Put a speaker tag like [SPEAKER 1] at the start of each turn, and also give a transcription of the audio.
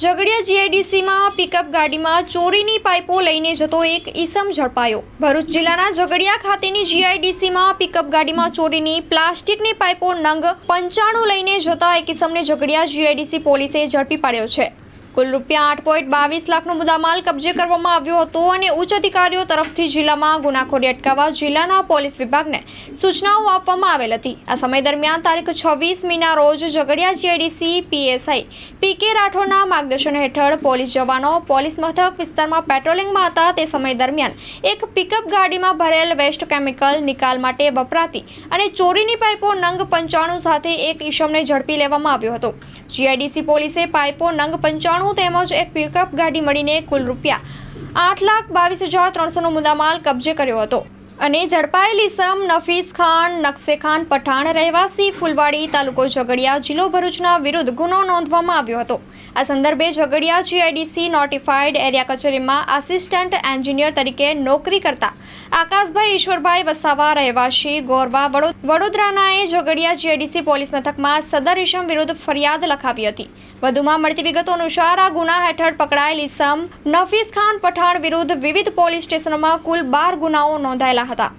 [SPEAKER 1] Jhagadia જીઆઈડીસીમાં pickup ગાડીમાં ચોરીની પાઇપો લઈને જતો એક ઈસમ ઝડપાયો. ભરૂચ જિલ્લાના ઝઘડિયા ખાતેની જીઆઈડીસીમાં પિકઅપ ગાડીમાં ચોરીની પ્લાસ્ટિકની પાઇપો નંગ પંચાણું લઈને જતા એક ઈસમને ઝઘડિયા જીઆઈડીસી પોલીસે ઝડપી પાડ્યો છે. કુલ રૂપિયા આઠ પોઈન્ટ બાવીસ લાખનો મુદ્દામાલ કબજે કરવામાં આવ્યો હતો અને ઉચ્ચ અધિકારીઓ તરફથી જિલ્લામાં ગુનાખોરી અટકાવવા જિલ્લાના પોલીસ વિભાગને સૂચનાઓ આપવામાં આવેલ હતી. આ સમય દરમિયાન તારીખ છવ્વીસ મીના રોજ ઝઘડિયા જીઆઈડીસી પીએસઆઈ પી કે રાઠોડના માર્ગદર્શન હેઠળ પોલીસ જવાનો, પોલીસ મથક વિસ્તારમાં પેટ્રોલિંગમાં હતા. તે સમય દરમિયાન એક પિકઅપ ગાડીમાં ભરેલ વેસ્ટ કેમિકલ નિકાલ માટે વપરાતી અને ચોરીની પાઇપો નંગ પંચાણું સાથે એક ઈસમને ઝડપી લેવામાં આવ્યો હતો. જીઆઈડીસી પોલીસે પાઇપો નંગ પંચાણું તેમજ એક પિકઅપ ગાડી મળીને કુલ રૂપિયા આઠ લાખ બાવીસ હજાર ત્રણસોનો મુદ્દામાલ કબજે કર્યો હતો. અને ઝડપાયેલી સમ, નફીસ ખાન, નકશે ખાન, પઠાણ રહેવાસી, ફુલવાડી તાલુકો ઝઘડિયા જિલ્લો ભરૂચના વિરુદ્ધ ગુનો નોંધવામાં આવ્યો હતો. આ સંદર્ભે ઝઘડિયા જીઆઈડીસી નોટિફાઈડ એરિયા કચેરીમાં આસિસ્ટન્ટ એન્જિનિયર તરીકે નોકરી કરતા આકાશભાઈ ઈશ્વરભાઈ વસાવા રહેવાસી ગોરવા વડો- વડોદરાનાએ ઝઘડિયા જીઆઈડીસી પોલીસ મથકમાં સદર ઇસમ વિરુદ્ધ ફરિયાદ લખાવી હતી. વધુમાં મળતી વિગતો અનુસાર આ ગુના હેઠળ પકડાયેલ ઇસમ નફીસ ખાન, પઠાણ વિરુદ્ધ વિવિધ પોલીસ સ્ટેશનોમાં કુલ બાર ગુનાઓ નોંધાયેલા હતા